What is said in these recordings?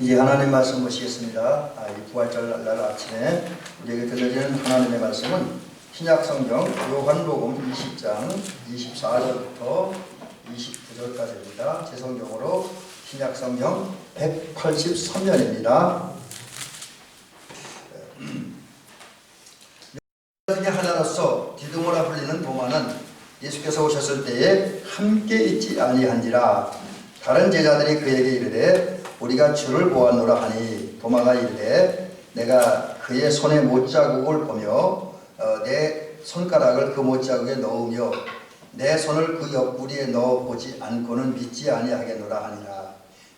이제 하나님 말씀 보시겠습니다. 아, 이 부활절 날 아침에 우리에게 들려지는 하나님의 말씀은 신약성경 요한복음 20장 24절부터 29절까지입니다. 제 성경으로 신약성경 183면입니다. 중에 하나로서 디두모라 불리는 도마는 예수께서 오셨을 때에 함께 있지 아니한지라 다른 제자들이 그에게 이르되 우리가 주를 보았노라 하니 도마가 이르되 내가 그의 손에 못자국을 보며 어, 내 손가락을 그 못자국에 넣으며 내 손을 그 옆구리에 넣어 보지 않고는 믿지 아니하겠노라 하니라.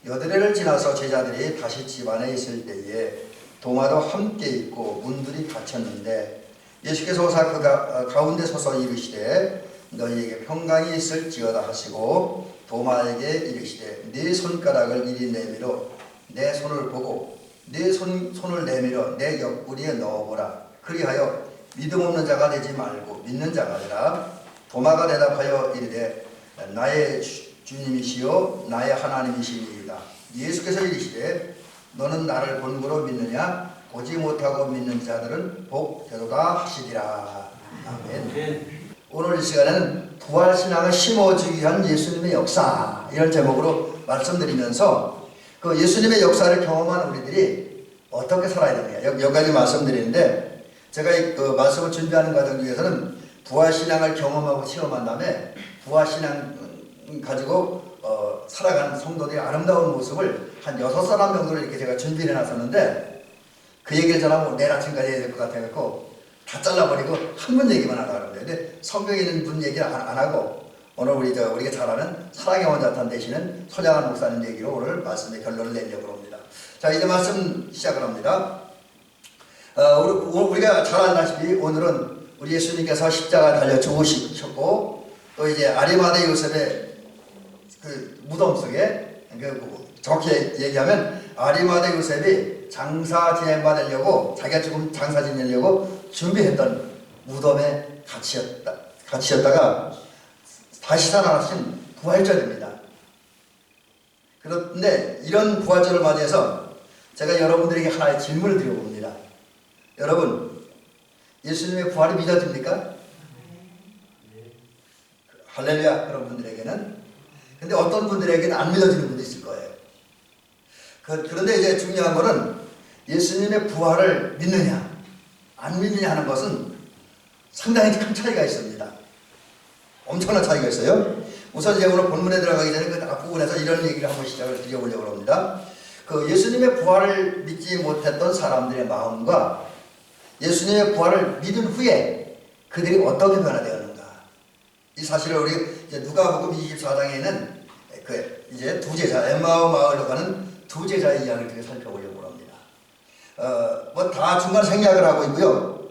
여드레를 지나서 제자들이 다시 집안에 있을 때에 도마도 함께 있고 문들이 닫혔는데 예수께서 오사 그 가, 가운데 서서 이르시되 너희에게 평강이 있을지어다 하시고 도마에게 이르시되 네 손가락을 이리 내밀어 내 손을 보고 네 손, 손을 내밀어 내 옆구리에 넣어보라. 그리하여 믿음 없는 자가 되지 말고 믿는 자가 되라. 도마가 대답하여 이르되 나의 주- 주님이시요 나의 하나님이시니이다. 예수께서 이르시되 너는 나를 본고로 믿느냐? 보지 못하고 믿는 자들은 복되도다 하시리라. 아멘 오늘 이 시간에는 부활신앙을 심어주기 위한 예수님의 역사 이런 제목으로 말씀드리면서 그 예수님의 역사를 경험한 우리들이 어떻게 살아야 되느냐. 여- 몇 가지 말씀드리는데 제가 이 그 말씀을 준비하는 과정 중에서는 부활신앙을 경험하고 체험한 다음에 부활신앙 가지고 어, 살아가는 성도들의 아름다운 모습을 한 여섯 사람 정도를 이렇게 제가 준비해 놨었는데 그 얘기를 전하면 내일 아침까지 해야 될 것 같아갖고 다 잘라버리고 한 분 얘기만 하려고 하는데 근데 성경에 있는 분 얘기를 안, 안 하고 오늘 우리 저 우리가 잘 아는 사랑의 원자탄 대신은 손양한 목사님 얘기로 오늘 말씀의 결론을 내려고 합니다. 자 이제 말씀 시작을 합니다. 어, 우리, 우리가 잘 알다시피 오늘은 우리 예수님께서 십자가 달려 죽으셨고 또 이제 아리마대 요셉의 그 무덤 속에 그 정확히 얘기하면 아리마대 요셉이 장사 지내받으려고 자기가 지금 장사 지내려고 준비했던 무덤에 갇히었다 갇히었다가 다시 살아나신 부활절입니다. 그런데 이런 부활절을 맞이해서 제가 여러분들에게 하나의 질문을 드려봅니다. 여러분 예수님의 부활이 믿어집니까? 할렐루야 여러분들에게는 근데 어떤 분들에게는 안 믿어지는 분도 있을 거예요. 그, 그런데 이제 중요한 거는 예수님의 부활을 믿느냐 안 믿느냐 하는 것은 상당히 큰 차이가 있습니다. 엄청난 차이가 있어요. 우선 이제 오늘 본문에 들어가기 전에 그 앞부분에서 이런 얘기를 한번 시작을 드려보려고 합니다. 그 예수님의 부활을 믿지 못했던 사람들의 마음과 예수님의 부활을 믿은 후에 그들이 어떻게 변화되었는가. 이 사실을 우리 누가복음 24장에는 그 이제 두 제자 엠마오 마을로 가는 두 제자의 이야기를 살펴보려고 합니다. 어, 뭐다 중간 생략을 하고 있고요.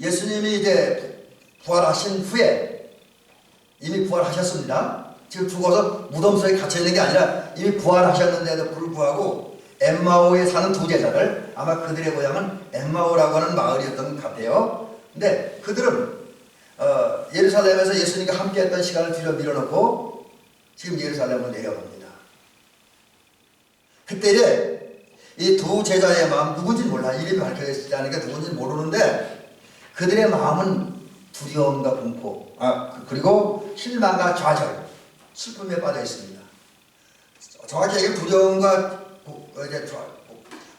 예수님이 이제 부활하신 후에 이미 부활하셨습니다. 지금 죽어서 무덤 속에 갇혀 있는 게 아니라 이미 부활하셨는데도 불구하고 엠마오에 사는 두 제자들 아마 그들의 고향은 엠마오라고 하는 마을이었던 것 같아요. 근데 그들은 어, 예루살렘에서 예수님과 함께했던 시간을 뒤로 밀어놓고 지금 예루살렘으로 내려갑니다. 그때 이 두 제자의 마음 누군지 몰라 이름이 밝혀지지 않으니까 누군지 모르는데 그들의 마음은 두려움과 공포 아 그- 그리고 실망과 좌절 슬픔에 빠져 있습니다. 정확히 얘기하면 두려움과 고- 어, 이제 좌,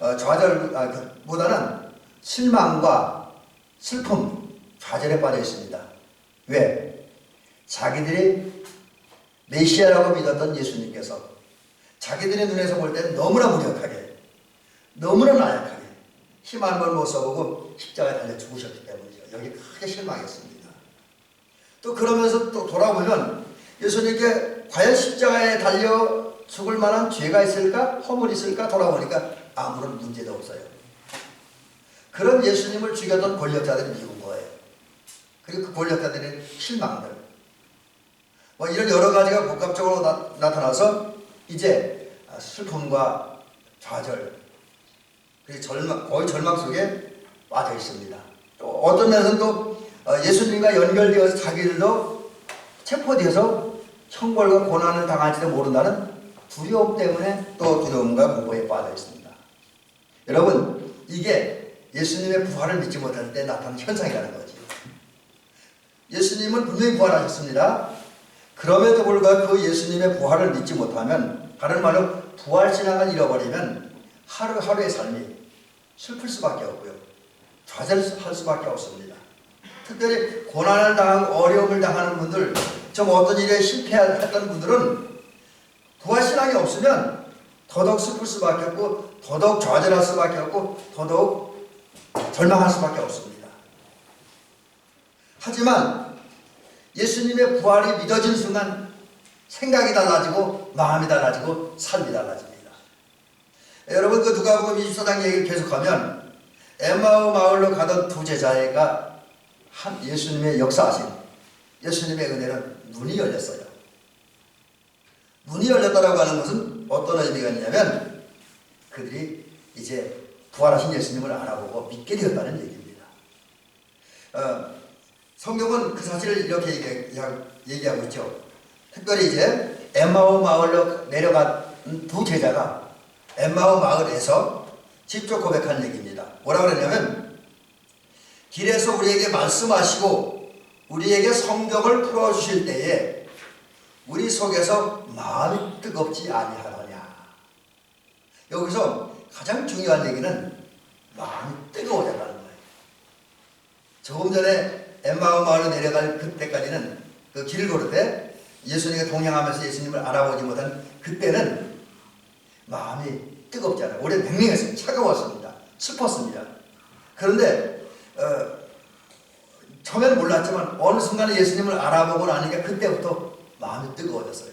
어, 좌절 아, 그, 보다는 실망과 슬픔 좌절에 빠져 있습니다. 왜? 자기들이 메시아라고 믿었던 예수님께서 자기들의 눈에서 볼 때는 너무나 무력하게 너무나 나약하게 걸못 써보고 십자가에 달려 죽으셨기 때문이죠. 여기 크게 실망했습니다. 또 그러면서 또 돌아보면 예수님께 과연 십자가에 달려 죽을 만한 죄가 있을까? 허물이 있을까? 돌아보니까 아무런 문제도 없어요. 그런 예수님을 죽였던 권력자들이 미운 거예요. 그리고 그 권력자들의 실망들. 뭐 이런 여러 가지가 복합적으로 나, 나타나서 이제 슬픔과 좌절, 그리고 절망, 거의 절망 속에 빠져 있습니다. 또 어떤 면에서는 또 어, 예수님과 연결되어서 자기들도 체포되어서 형벌과 고난을 당할지도 모른다는 두려움 때문에 또 두려움과 공포에 빠져 있습니다. 여러분, 이게 예수님의 부활을 믿지 못할 때 나타나는 현상이라는 거지. 예수님은 분명히 부활하셨습니다. 그럼에도 불구하고 그 예수님의 부활을 믿지 못하면 다른 말로 부활 신앙을 잃어버리면 하루하루의 삶이 슬플 수밖에 없고요. 좌절할 수밖에 없습니다. 특별히 고난을 당하고 어려움을 당하는 분들, 좀 어떤 일에 실패했던 분들은 부활 신앙이 없으면 더더욱 슬플 수밖에 없고 더더욱 좌절할 수밖에 없고 더더욱 절망할 수밖에 없습니다. 하지만 예수님의 부활이 믿어진 순간 생각이 달라지고 마음이 달라지고 삶이 달라집니다. 여러분 그 누가복음 24장 얘기를 계속하면 엠마오 마을로 가던 두 제자가 한 예수님의 역사하신 예수님의 은혜는 눈이 열렸어요. 눈이 열렸다라고 하는 것은 어떤 의미가 있냐면 그들이 이제 부활하신 예수님을 알아보고 믿게 되었다는 얘기입니다. 어, 성경은 그 사실을 이렇게 얘기하- 얘기하고 있죠. 특별히 이제 엠마오 마을로 내려간 두 제자가 엠마오 마을에서 직접 고백한 얘기입니다. 뭐라 그러냐면 길에서 우리에게 말씀하시고 우리에게 성경을 풀어 주실 때에 우리 속에서 마음이 뜨겁지 아니하느냐. 여기서 가장 중요한 얘기는 마음이 뜨거워졌다는 거예요. 조금 전에 엠마오 마을로 내려갈 그때까지는 그 길을 걸을 때 예수님과 동행하면서 예수님을 알아보지 못한 그때는 마음이 뜨겁잖아요. 오래 냉랭했어요. 차가웠습니다. 슬펐습니다. 그런데 어, 처음에는 몰랐지만 어느 순간에 예수님을 알아보고 나니까 그때부터 마음이 뜨거워졌어요.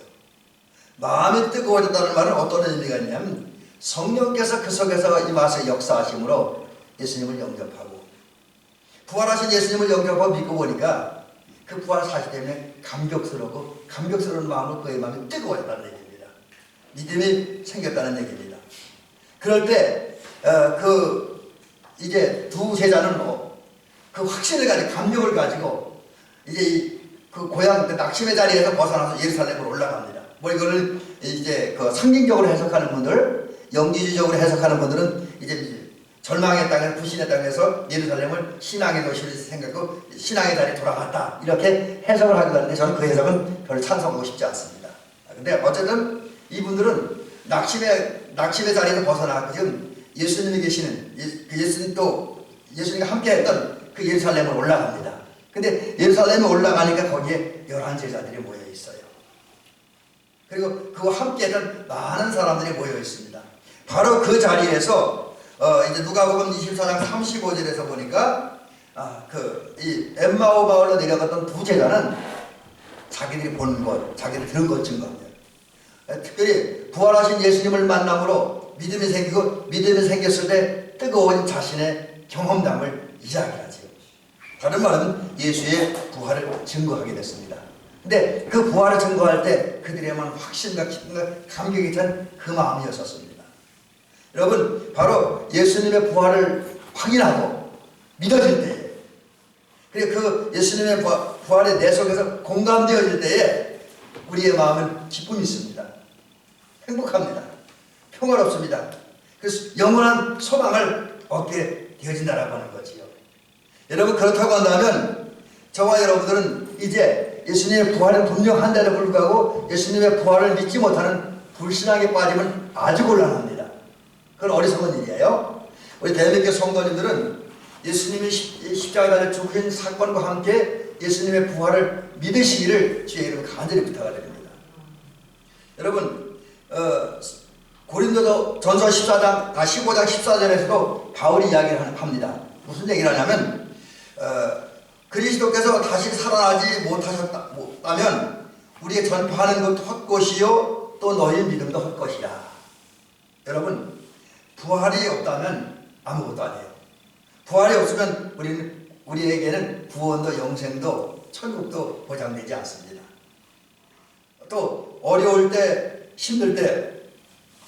마음이 뜨거워졌다는 말은 어떤 의미가 있냐면 성령께서 그 속에서 임하서 역사하심으로 예수님을 영접하고 부활하신 예수님을 영접하고 믿고 보니까 그 부활 사실 때문에 감격스럽고 감격스러운 마음으로 그의 마음이 뜨거워졌다는 얘기입니다. 믿음이 생겼다는 얘기입니다. 그럴 때, 어, 그, 이제 두 제자는 뭐, 그 확신을 가지고, 감격을 가지고, 이제 이, 그 고향, 그 낙심의 자리에서 벗어나서 예루살렘으로 올라갑니다. 뭐 이거를 이제 그 상징적으로 해석하는 분들, 영지주적으로 해석하는 분들은 이제 절망의 땅에 불신의 땅에서 예루살렘을 신앙의 도시로 생각하고 신앙의 자리에 돌아갔다. 이렇게 해석을 하기도 하는데 저는 그 해석은 별로 찬성하고 싶지 않습니다. 근데 어쨌든 이분들은 낙심의, 낙심의 자리에서 벗어나고 지금 예수님이 계시는, 예, 그 예수님 또 예수님과 함께 했던 그 예루살렘으로 올라갑니다. 근데 예루살렘에 올라가니까 거기에 열한 제자들이 모여 있어요. 그리고 그와 함께 했던 많은 사람들이 모여 있습니다. 바로 그 자리에서 어 이제 누가복음 24장 35절에서 보니까 아 그이 엠마오 마을로 내려갔던 두 제자는 자기들이 본 것, 자기들이 들은 것 증거합니다. 특별히 부활하신 예수님을 만남으로 믿음이 생기고 믿음이 생겼을 때 뜨거운 자신의 경험담을 이야기하지요. 다른 말은 예수의 부활을 증거하게 됐습니다. 근데 그 부활을 증거할 때 마음 확신과 기쁨과 감격이 찬 그 마음이었었습니다. 여러분 바로 예수님의 부활을 확인하고 믿어질 때에 그리고 그 예수님의 부활, 부활이 내 속에서 공감되어질 때에 우리의 마음은 기쁨이 있습니다. 행복합니다. 평화롭습니다. 그래서 영원한 소망을 얻게 되어진다라고 하는 거지요. 여러분 그렇다고 한다면 저와 여러분들은 이제 예수님의 부활은 분명한데도 불구하고 예수님의 부활을 믿지 못하는 불신앙에 빠지면 아주 곤란합니다. 그건 어리석은 일이에요. 우리 대한민국 성도님들은 예수님이 십- 십자가에 죽으신 사건과 함께 예수님의 부활을 믿으시기를 주의 이름 간절히 부탁을 드립니다. 여러분 어, 고린도도 전서 14장, 아 15장 14절에서도 바울이 이야기를 합니다. 무슨 얘기를 하냐면 어, 그리스도께서 다시 살아나지 못하셨다면 우리의 전파하는 것도 헛것이요 또 너희 믿음도 헛것이라. 여러분 부활이 없다면 아무것도 아니에요. 부활이 없으면 우리는 우리에게는 구원도 영생도 천국도 보장되지 않습니다. 또 어려울 때 힘들 때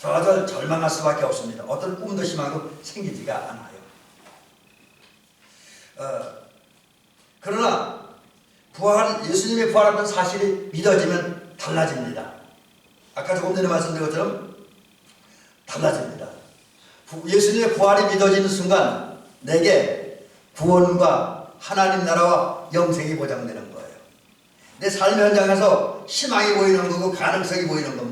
저절 절망할 수밖에 없습니다. 어떤 꿈도 희망도 생기지가 않아요. 어, 그러나 부활 예수님의 부활하는 사실이 믿어지면 달라집니다. 아까 조금 전에 말씀드린 것처럼 달라집니다. 부- 예수님의 부활이 믿어지는 순간 내게 구원과 하나님 나라와 영생이 보장되는 거예요. 내 삶의 현장에서 희망이 보이는 거고 가능성이 보이는 겁니다.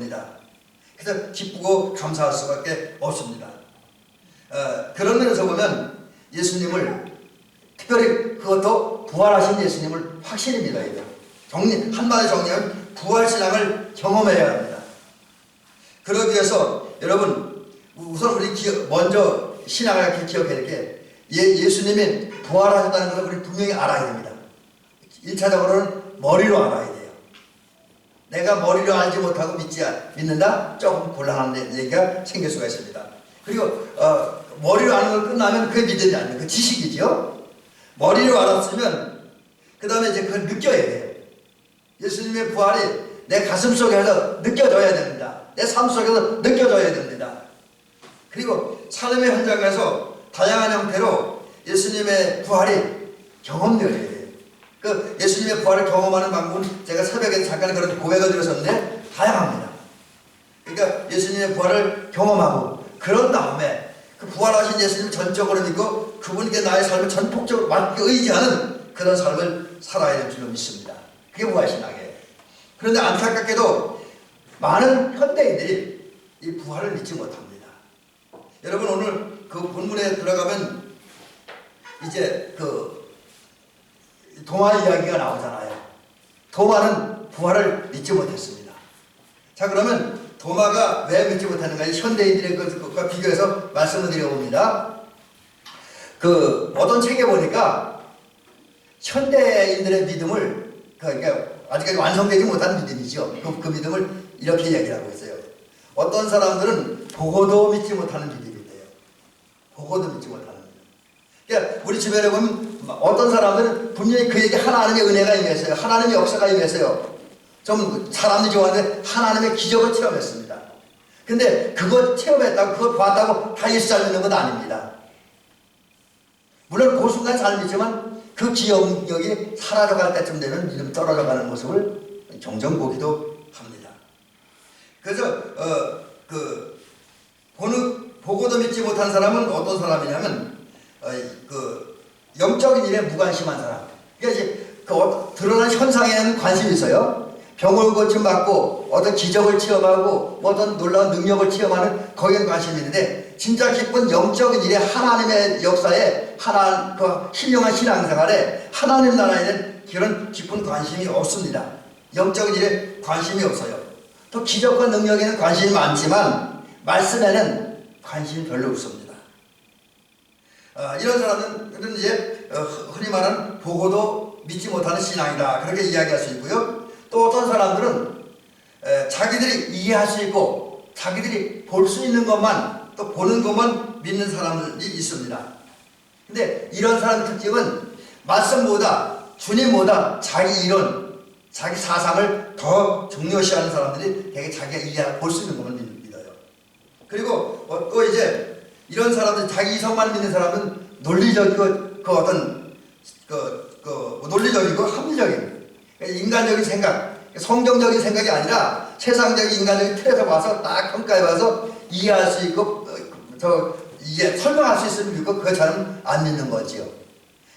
그래서 기쁘고 감사할 수밖에 없습니다. 어, 그런 면에서 보면 예수님을 특별히 그것도 부활하신 예수님을 믿어야 돼요. 정리, 한마디 정리하면 부활신앙을 경험해야 합니다. 그러기 위해서 여러분 우선 우리 기억, 먼저 신앙을 기억해야 될게 예, 예수님이 부활하셨다는 것을 우리 분명히 알아야 됩니다. 1차적으로는 머리로 알아야. 내가 머리로 알지 못하고 믿지 믿는다? 조금 곤란한 얘기가 생길 수가 있습니다. 그리고 어, 머리로 아는 걸 끝나면 그게 믿음이 아니에요. 그 지식이죠. 머리로 알았으면 그 다음에 이제 그걸 느껴야 돼요. 예수님의 부활이 내 가슴 속에서 느껴져야 됩니다. 내 삶 속에서 느껴져야 됩니다. 그리고 삶의 현장에서 다양한 형태로 예수님의 부활이 경험되어야 돼요. 그 예수님의 부활을 경험하는 방법은 제가 새벽에 잠깐 그런 고백을 드렸었는데 다양합니다. 그러니까 예수님의 부활을 경험하고 그런 다음에 그 부활하신 예수님을 전적으로 믿고 그분께 나의 삶을 전폭적으로 맡겨 의지하는 그런 삶을 살아야 될 줄로 믿습니다. 그게 부활신앙이에요. 그런데 안타깝게도 많은 현대인들이 이 부활을 믿지 못합니다. 여러분 오늘 그 본문에 들어가면 이제 그 도마 이야기가 나오잖아요. 도마는 부활을 믿지 못했습니다. 자 그러면 도마가 왜 믿지 못하는가? 현대인들의 것과 비교해서 말씀을 드려봅니다. 그 어떤 책에 보니까 현대인들의 믿음을 그러니까 아직까지 완성되지 못한 믿음이죠. 그, 그 믿음을 이렇게 얘기를 하고 있어요. 어떤 사람들은 보고도 믿지 못하는 믿음인데요. 보고도 믿지 못하는. 그러니까 우리 주변에 보면 어떤 사람들은 분명히 그에게 하나님의 은혜가 임했어요. 하나님의 역사가 임했어요. 좀 사람들이 좋아하는데 하나님의 기적을 체험했습니다. 근데 그거 체험했다고 그거 봤다고 다 예수 잘 믿는 건 아닙니다. 물론 그 순간 잘 믿지만 그 기억력이 사라져갈 때쯤 되면 믿음 떨어져가는 모습을 종종 보기도 합니다. 그래서 어 그 보는 보고도 믿지 못한 사람은 어떤 사람이냐면 어, 그 영적인 일에 무관심한 사람. 그러니까 이제 그 어, 드러난 현상에는 관심이 있어요. 병을 고침 받고 어떤 기적을 체험하고 뭐 어떤 놀라운 능력을 체험하는 거기에 관심이 있는데 진짜 기쁜 영적인 일에 하나님의 역사에 하나 그 훌륭한 신앙생활에 하나님 나라에는 그런 깊은 관심이 없습니다. 영적인 일에 관심이 없어요. 또 기적과 능력에는 관심이 많지만 말씀에는 관심이 별로 없습니다. 어, 이런 사람들은 이제 어, 흔히 말하는 보고도 믿지 못하는 신앙이다 그렇게 이야기할 수 있고요. 또 어떤 사람들은 에, 자기들이 이해할 수 있고 자기들이 볼 수 있는 것만 또 보는 것만 믿는 사람들이 있습니다. 근데 이런 사람 특징은 말씀보다 주님보다 자기 이론, 자기 사상을 더 중요시하는 사람들이 되게 자기가 이해 볼수 있는 것만 믿- 믿어요. 그리고 어, 또 이제 이런 사람들 자기 이성만 믿는 사람은 논리적이고 그 어떤 그, 그 논리적이고 합리적인 그러니까 인간적인 생각, 성경적인 생각이 아니라 세상적인 인간적인 틀에서 봐서 딱 평가해 봐서 이해할 수 있고 어, 저 이해 설명할 수 있으면 믿고 그것처럼 안 믿는 거지요.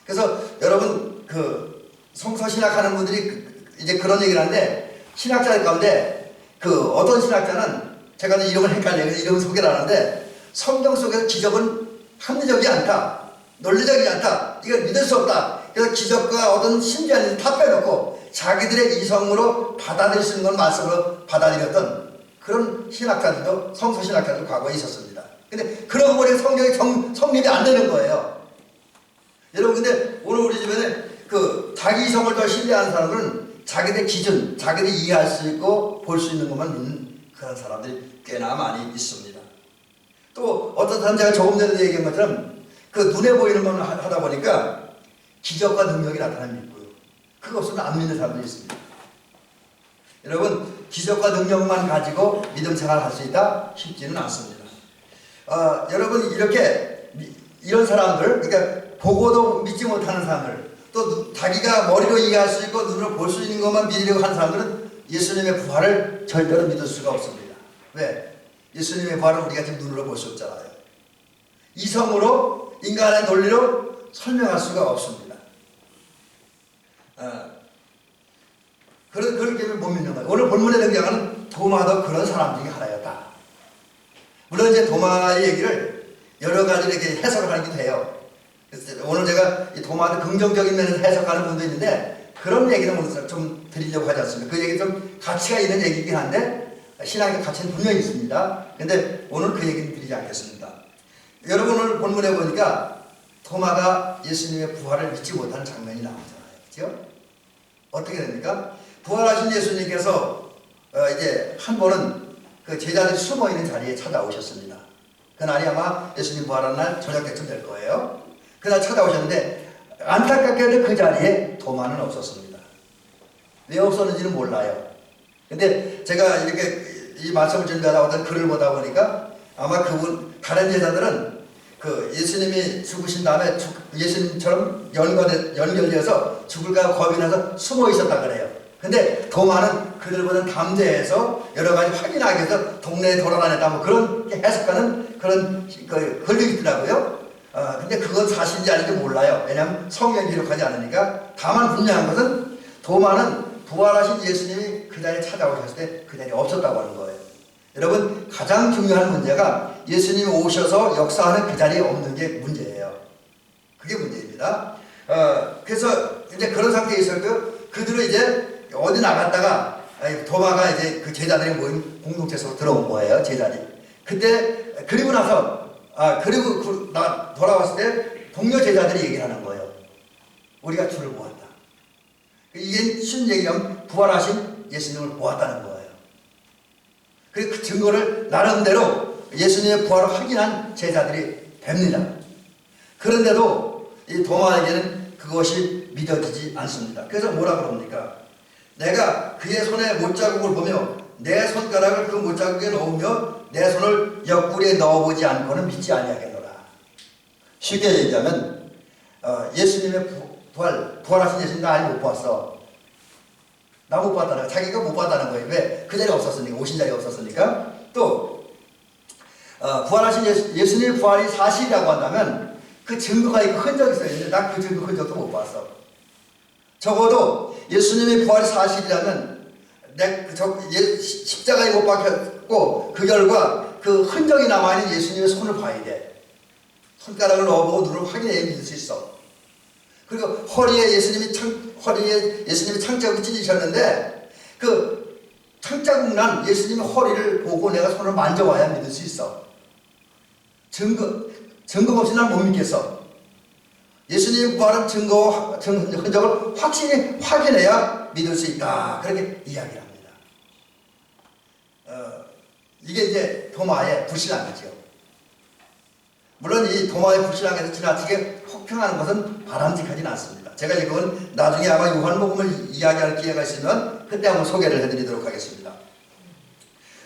그래서 여러분 그 성서 신학하는 분들이 그- 이제 그런 얘기를 하는데 신학자 가운데 그 어떤 신학자는 제가 이름을 헷갈려요. 이름을 소개를 하는데 성경 속에서 기적은 합리적이 않다. 논리적이지 않다. 이걸 믿을 수 없다. 그래서 기적과 어떤 신비한 다 빼놓고 자기들의 이성으로 받아들일 수 있는 건 말씀으로 받아들였던 그런 신학자들도 성서 신학자들도 과거에 있었습니다. 근데 그러고 보니 성경이 정, 성립이 안 되는 거예요. 여러분 근데 오늘 우리 주변에 그 자기 이성을 더 신뢰하는 사람들은 자기들 기준, 자기들이 이해할 수 있고 볼 수 있는 것만 믿는 그런 사람들이 꽤나 많이 있습니다. 또 어떤 사람 제가 조금 전에 얘기한 것처럼 그 눈에 보이는 하- 하다 보니까 기적과 능력이 나타나는 믿고요. 그거 없으면 안 믿는 사람들이 있습니다. 여러분 기적과 능력만 가지고 믿음 생활을 할수 있다? 쉽지는 않습니다. 어, 여러분 이렇게 미- 이런 사람들 그러니까 보고도 믿지 못하는 사람들 또 누- 자기가 머리로 이해할 수 있고 눈으로 볼 수 있는 것만 믿으려고 하는 사람들은 예수님의 부활을 절대로 믿을 수가 없습니다. 왜? 예수님의 부활을 우리가 지금 눈으로 볼 수 없잖아요. 이성으로 인간의 논리로 설명할 수가 없습니다. 어. 그런 그렇게 거예요. 오늘 본문에 등장하는 도마도 그런 사람 중에 하나였다. 물론 이제 도마의 얘기를 여러 가지로 이렇게 해석을 하기도 해요. 그래서 오늘 제가 이 도마도 긍정적인 면에서 해석하는 분도 있는데 그런 얘기는 좀 드리려고 하지 않습니다. 그 얘기 좀 가치가 있는 얘기긴 한데 신앙의 가치는 분명히 있습니다. 근데 오늘 그 얘기는 드리지 않겠습니다. 여러분 오늘 본문에 보니까 도마가 예수님의 부활을 믿지 못하는 장면이 나오잖아요. 그죠? 어떻게 됩니까? 부활하신 예수님께서 어, 이제 한 번은 그 제자들이 숨어 있는 자리에 찾아오셨습니다. 그날이 아마 예수님 부활한 날 저녁 때쯤 될 거예요. 그날 찾아오셨는데 안타깝게도 그 자리에 도마는 없었습니다. 왜 없었는지는 몰라요. 근데 제가 이렇게 이 말씀을 준비하다 보다 글을 보다 보니까 아마 그분 다른 제자들은 그 예수님이 죽으신 다음에 죽, 예수님처럼 연관돼, 연결되어서 죽을까 겁이 나서 숨어 있었다 그래요. 근데 도마는 그들보다 담대해서 여러 가지 확인하기 위해서 동네에 돌아다녔다 뭐 그런 해석하는 그런 그 글이 있더라고요. 어, 근데 그건 사실인지 아닌지 몰라요. 왜냐하면 성경 기록하지 않으니까. 다만 분명한 것은 도마는 부활하신 예수님이 그 자리에 찾아오셨을 때그 자리에 없었다고 하는 거예요. 여러분 가장 중요한 문제가 예수님이 오셔서 역사하는 그 자리에 없는 게 문제예요. 그게 문제입니다. 어, 그래서 이제 그런 상태에 있었고요. 그들은 이제 어디 나갔다가 도마가 이제 그 제자들이 모인 공동체 속으로 들어온 거예요. 제자들이. 그때 그리고 나서 아 그리고 그, 나 돌아왔을 때 동료 제자들이 얘기를 하는 거예요. 우리가 주를 보았다. 이게 쉬운 얘기하면 부활하신 예수님을 보았다는 거예요. 그래서 그 증거를 나름대로 예수님의 부활을 확인한 제자들이 됩니다. 그런데도 이 도마에게는 그것이 믿어지지 않습니다. 그래서 뭐라 그럽니까? 내가 그의 손에 못자국을 보며 내 손가락을 그 못자국에 넣으며 내 손을 옆구리에 넣어보지 않고는 믿지 아니하겠노라. 쉽게 얘기하면 어, 예수님의 부, 부활, 부활하신 예수님 나 아직 못 봤어. 나못 거야. 자기가 못 봤다는 거예요. 왜? 그 자리에 없었으니까. 오신 자리에 없었으니까. 또 어, 부활하신 예수, 예수님의 부활이 사실이라고 한다면 그 증거가 있고 흔적이 있어야 되는데 난 그 증거 흔적도 못 봤어. 적어도 예수님의 부활이 사실이라면 내, 그 저, 예, 십자가에 못 박혔고 그 결과 그 흔적이 남아있는 예수님의 손을 봐야 돼. 손가락을 넣어보고 눈을 확인해 믿을 수 있어. 그리고 허리에 예수님이 창, 허리에 예수님이 창자국이 찢으셨는데 그 창자국 난 예수님의 허리를 보고 내가 손을 만져봐야 믿을 수 있어. 증거, 증거 없이 난 못 믿겠어. 예수님 부활은 증거, 흔적을 확실히 확인해야 믿을 수 있다. 그렇게 이야기를 합니다. 어, 이게 이제 도마의 불신앙이죠. 물론 이 도마의 불신앙에서 지나치게 혹평하는 것은 바람직하지는 않습니다. 제가 이건 나중에 아마 요한복음을 이야기할 기회가 있으면 그때 한번 소개를 해드리도록 하겠습니다.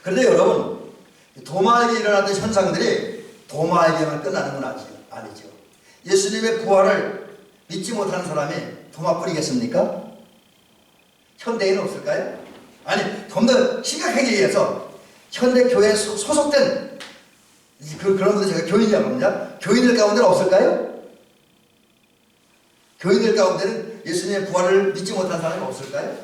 그런데 여러분, 도마에게 일어났던 현상들이 도마에게만 끝나는 건 아니죠. 예수님의 부활을 믿지 못하는 사람이 도마 뿌리겠습니까? 현대에는 없을까요? 아니, 좀 더 심각하게 얘기해서 현대 교회에 소속된 그, 그런 분들 제가 교인이라고 합니다. 교인들 가운데는 없을까요? 교인들 가운데는 예수님의 부활을 믿지 못한 사람이 없을까요?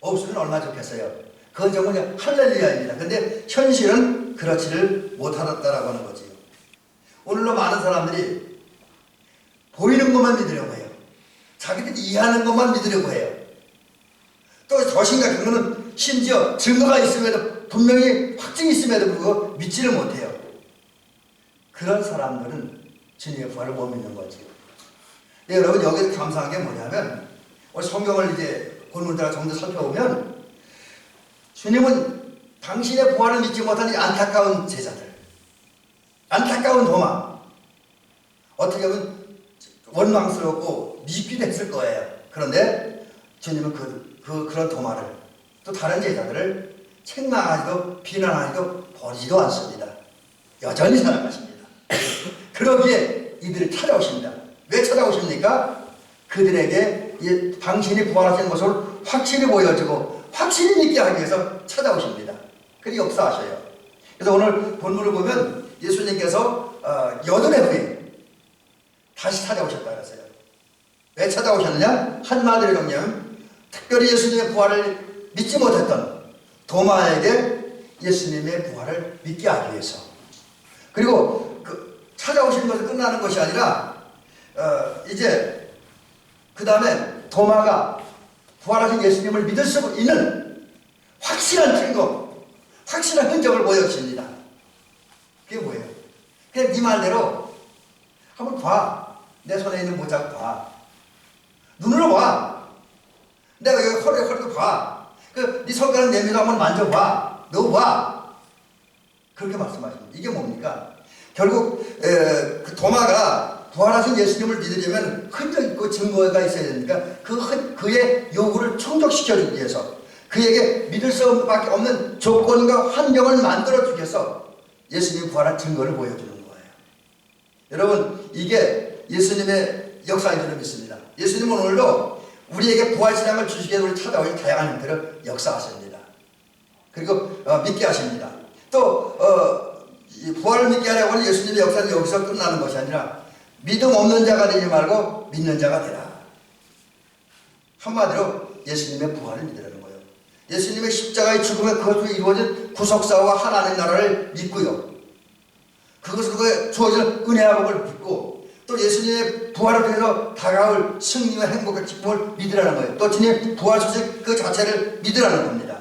없으면 얼마나 좋겠어요. 그건 정말 할렐루야입니다. 근데 현실은 그렇지를 못하았다라고 하는 거지요. 오늘도 많은 사람들이 보이는 것만 믿으려고 해요. 자기들이 이해하는 것만 믿으려고 해요. 또더 심각한 거는 심지어 증거가 있음에도 분명히 확증이 있음에도 불구하고 믿지를 못해요. 그런 사람들은 주님의 부활을 못 믿는 거지요. 네, 여러분 여기서 감사한 게 뭐냐면 오늘 성경을 이제 좀더 살펴보면 주님은 당신의 부활을 믿지 못한 이 안타까운 제자들 안타까운 도마 어떻게 보면 원망스럽고 미기도 했을 거예요. 그런데 주님은 그, 그 그런 도마를 또 다른 제자들을 책망하지도 비난하지도 버리지도 않습니다. 여전히 사랑하십니다. 그러기에 이들을 찾아오십니다. 왜 찾아오십니까? 그들에게 이 당신이 부활하신 것을 확실히 보여주고 확실히 믿게 하기 위해서 찾아오십니다. 그 역사하셔요. 그래서 오늘 본문을 보면 예수님께서 어, 여든의 후에 다시 찾아오셨다 그랬어요. 왜 찾아오셨느냐? 한마디로 정리하면 특별히 예수님의 부활을 믿지 못했던 도마에게 예수님의 부활을 믿게 하기 위해서 그리고 그 찾아오시는 것은 끝나는 것이 아니라 어, 이제 그 다음에 도마가 부활하신 예수님을 믿을 수 있는 확실한 증거, 확실한 흔적을 보여주십니다. 그게 뭐예요? 그냥 네 말대로 한번 봐. 내 손에 있는 모자 봐. 눈으로 봐. 내가 여기 허리 허리도 봐. 그 네 손가락 내밀어 한번 만져봐. 너 봐. 그렇게 말씀하십니다. 이게 뭡니까? 결국 에, 그 도마가 부활하신 예수님을 믿으려면 흔적 있고 증거가 있어야 되니까 그 흔, 그의 요구를 충족시켜주기 위해서 그에게 믿을 수밖에 없는 조건과 환경을 만들어주기 위해서 예수님 부활한 증거를 보여주는 거예요. 여러분 이게 예수님의 역사인 줄로 믿습니다. 예수님은 오늘도 우리에게 부활신앙을 주시기 위해 우리 찾아오신 다양한 형태를 역사하십니다. 그리고 어, 믿게 하십니다. 또 어, 이 부활을 믿게 하려고 하는 예수님의 역사는 여기서 끝나는 것이 아니라 믿음 없는 자가 되지 말고 믿는 자가 되라. 한마디로 예수님의 부활을 믿으라는 거예요. 예수님의 십자가의 죽음에 그것으로 이루어진 구속사와 하나님 나라를 믿고요. 그것으로 주어질 은혜와 복을 믿고 또 예수님의 부활을 통해서 다가올 승리와 행복의 기쁨을 믿으라는 거예요. 또 주님 부활 소식 그 자체를 믿으라는 겁니다.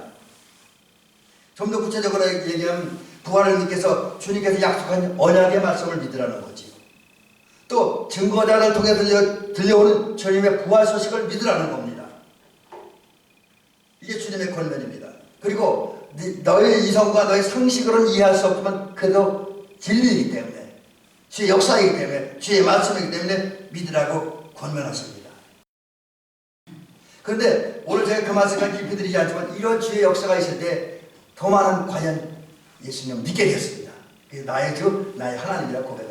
좀 더 구체적으로 얘기하면 부활을 믿겠어 주님께서 약속한 언약의 말씀을 믿으라는 거지요. 또 증거자를 통해 들려, 들려오는 주님의 부활 소식을 믿으라는 겁니다. 이게 주님의 권면입니다. 그리고 네- 너의 이성과 너의 상식으로는 이해할 수 없지만 그래도 진리이기 때문에 주의 역사이기 때문에 주의 말씀이기 때문에 믿으라고 권면하십니다. 그런데 오늘 제가 그 말씀을 깊이 드리지 않지만 이런 주의 역사가 있을 때 더 많은 과연 예수님을 믿게 되었습니다. 나의 주, 나의 하나님이라고 합니다.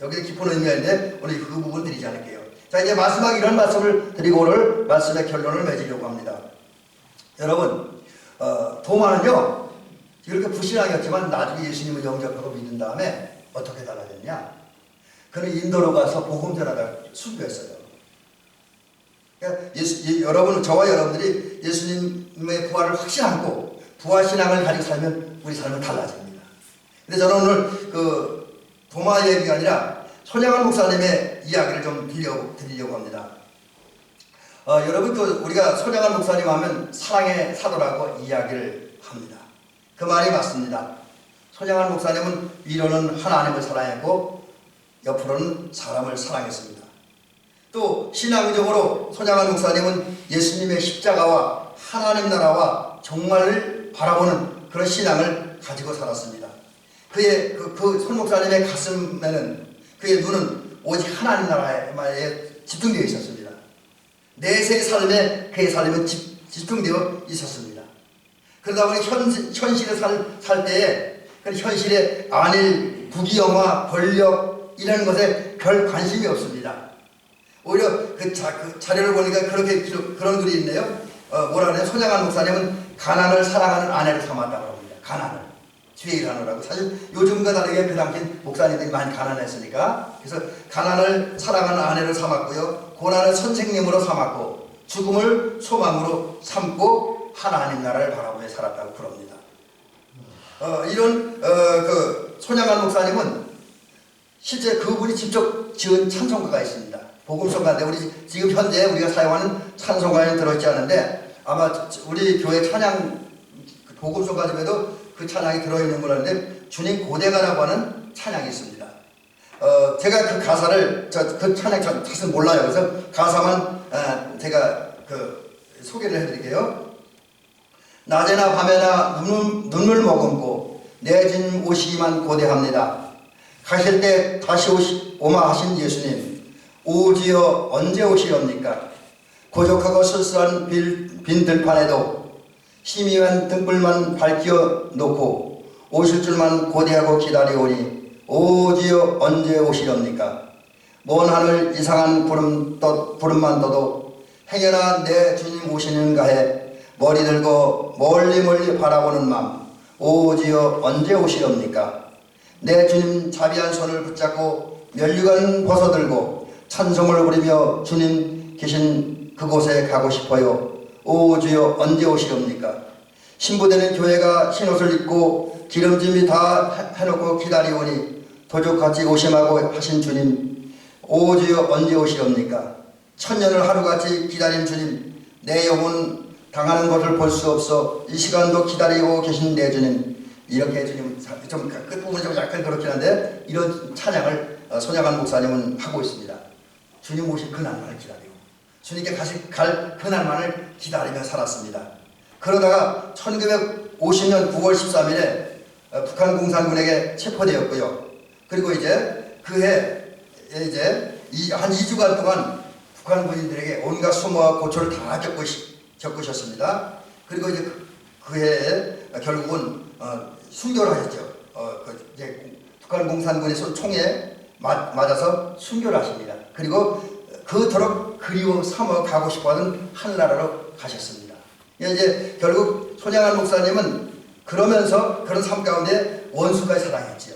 여기에 깊은 의미가 있는데 오늘 그 부분 드리지 않을게요. 자 이제 마지막 이런 말씀을 드리고 오늘 말씀의 결론을 맺으려고 합니다. 여러분 어, 도마는요 이렇게 불신앙이었지만 나중에 예수님을 영접하고 믿은 다음에 어떻게 달라졌냐? 그는 인도로 가서 복음 전하다 순교했어요. 그러니까 예수, 예, 여러분 저와 여러분들이 예수님의 부활을 확신하고 부활 신앙을 가지고 살면 우리 삶은 달라집니다. 근데 저는 오늘 그 도마 얘기가 아니라 손양한 목사님의 이야기를 좀 들려 드리려고 합니다. 어, 여러분 또 우리가 손양한 목사님 하면 사랑의 사도라고 이야기를 합니다. 그 말이 맞습니다. 손양한 목사님은 위로는 하나님을 사랑했고 옆으로는 사람을 사랑했습니다. 또 신앙적으로 손양한 목사님은 예수님의 십자가와 하나님 나라와 정말을 바라보는 그런 신앙을 가지고 살았습니다. 그의 그, 그 손 목사님의 가슴에는 그의 눈은 오직 하나님 나라에 집중되어 있었습니다. 내세 삶에 그의 삶은 집, 집중되어 있었습니다. 그러다 보니 현, 현실에 살, 살 때에 그 현실의 안일, 부귀영화, 권력 이라는 것에 별 관심이 없습니다. 오히려 그, 자, 그 자료를 보니까 그렇게 기록, 그런 글이 있네요. 어, 뭐라 그래요? 손양한 목사님은 가난을 사랑하는 아내를 삼았다고 합니다. 가난을. 주의를 하느라고. 사실 요즘과 다르게 그 당시 목사님들이 많이 가난했으니까. 그래서 가난을 사랑하는 아내를 삼았고요. 고난을 선생님으로 삼았고, 죽음을 소망으로 삼고 하나님 나라를 바라보며 살았다고 그럽니다. 어, 이런 어, 그 손양한 목사님은 실제 그분이 직접 지은 찬송가가 있습니다. 복음성가인데 우리 지금 현재 우리가 사용하는 찬송가에 들어있지 않은데 아마 우리 교회 찬양 그 복음성가 중에도 그 찬양이 들어있는 걸 아는데 주님 고대가라고 하는 찬양이 있습니다. 어, 제가 그 가사를 저, 그 찬양 전 사실 몰라요. 그래서 가사만 어, 제가 그 소개를 해드릴게요. 낮에나 밤에나 눈물, 눈물 머금고 내진 오시기만 고대합니다. 가실 때 다시 오시, 오마 하신 예수님 오지어 언제 오시렵니까? 고적하고 쓸쓸한 빈, 빈 들판에도 희미한 등불만 밝혀 놓고 오실 줄만 고대하고 기다리오니 오지어 언제 오시렵니까? 먼 하늘 이상한 구름 떠, 구름만 떠도 행여나 내 주님 오시는가 해 머리 들고 멀리 멀리 바라보는 마음 오 주여 언제 오시렵니까? 내 주님 자비한 손을 붙잡고 면류관 벗어들고 찬송을 부리며 주님 계신 그곳에 가고 싶어요. 오 주여 언제 오시렵니까? 신부되는 교회가 흰옷을 입고 기름짐이 다 해- 해놓고 기다리오니 도적같이 오심하고 하신 주님 오 주여 언제 오시렵니까? 천년을 하루같이 기다린 주님 내 영혼 당하는 것을 볼 수 없어 이 시간도 기다리고 계신 내 주님 이렇게 주님 사- 좀 끝부분이 좀 약간 그렇긴 한데 이런 찬양을 어, 손양한 목사님은 하고 있습니다. 주님 오실 그날만을 기다리고 주님께 가실 갈 그날만을 기다리며 살았습니다. 그러다가 1950년 9월 13일에 어, 북한 공산군에게 체포되었고요. 그리고 이제 그해 이제 이, 한 2주간 동안 북한 군인들에게 온갖 수모와 고초를 다 겪으셨습니다. 그리고 이제 그, 그 해에 결국은 어, 순교를 하셨죠. 어, 그 이제 북한 공산군의 손 총에 맞, 맞아서 순교를 하십니다. 그리고 그토록 그리워 삼어 가고 싶어하는 하늘나라로 가셨습니다. 이제 결국 손양한 목사님은 그러면서 그런 삶 가운데 원수까지 사랑했지요.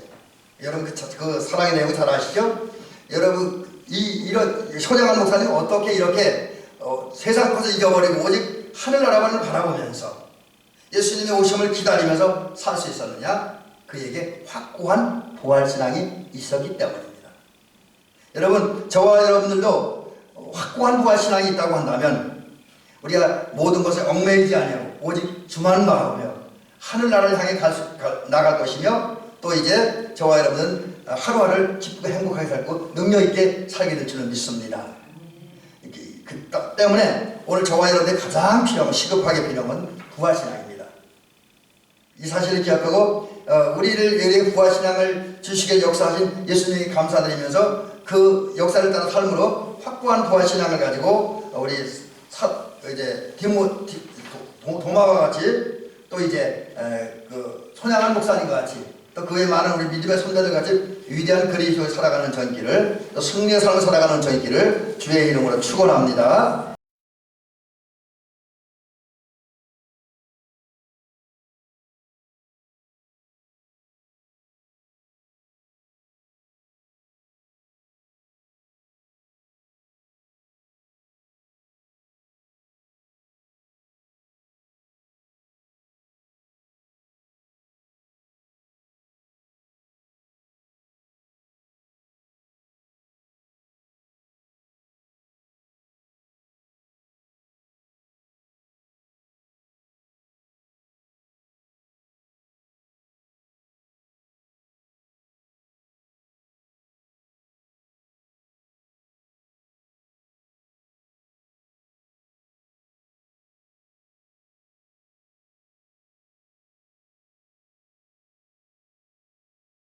여러분 그, 자- 그 사랑의 내용 잘 아시죠? 여러분 이 이런 손양한 목사님 어떻게 이렇게 어, 세상 것을 잊어버리고 오직 하늘나라만을 바라보면서 예수님의 오심을 기다리면서 살 수 있었느냐? 그에게 확고한 부활 신앙이 있었기 때문입니다. 여러분 저와 여러분들도 확고한 부활 신앙이 있다고 한다면 우리가 모든 것에 얽매이지 아니하고 오직 주만 바라보며 하늘나라를 향해 갈 수, 가- 나갈 것이며 또 이제 저와 여러분은 하루하루를 기쁘고 행복하게 살고 능력 있게 살게 될 줄은 믿습니다. 그딱 때문에 오늘 저와 여러분들이 가장 필요한 시급하게 필요한 건 부활신앙입니다. 이 사실을 기억하고 어, 우리를 우리에게 부활신앙을 주시게 역사하신 예수님께 감사드리면서 그 역사를 따라 삶으로 확고한 부활 신앙을 가지고 우리 사, 이제 디모 디, 도, 도마와 같이 또 이제 에, 그 손양한 목사님과 같이 또 그에 많은 우리 믿음의 손자들 같이 위대한 그리스도를 살아가는 전길을 또 승리의 삶을 살아가는 전길을 주의 이름으로 축원합니다.